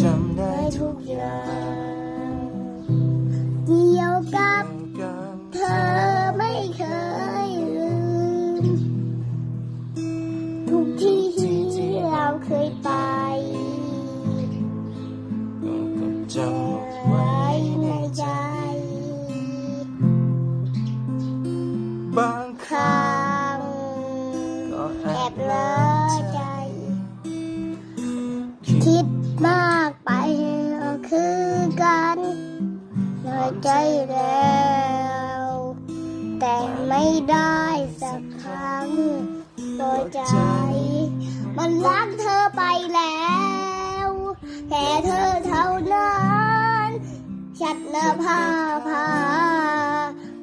จำได้ทุกอย่างเกี่ยวกับเธอไม่เคยลืม ทุกที่ที่เราเคยไปก็จเก็บำไว้ในใจ บางครั้งก็แอบเลเใจแล้ว แต่ไม่ได้สักครั้งตัวใจ มันรักเธอไปแล้วแค่เธอเท่านั้นฉัดนภาพา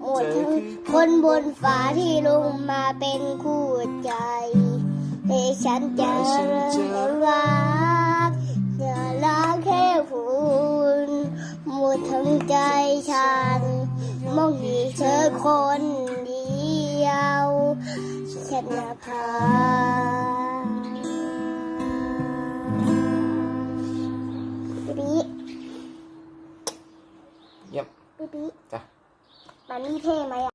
หมดทั้งคนบนฟ้าที่ลงมาเป็นคู่ใจให้ฉันจะรัก ทั้งใจฉันมองมีเธอคนเดียวฉันนภาบีบีเยี่ยมบีบีจ้ะมันนี่เท่ไหมอะ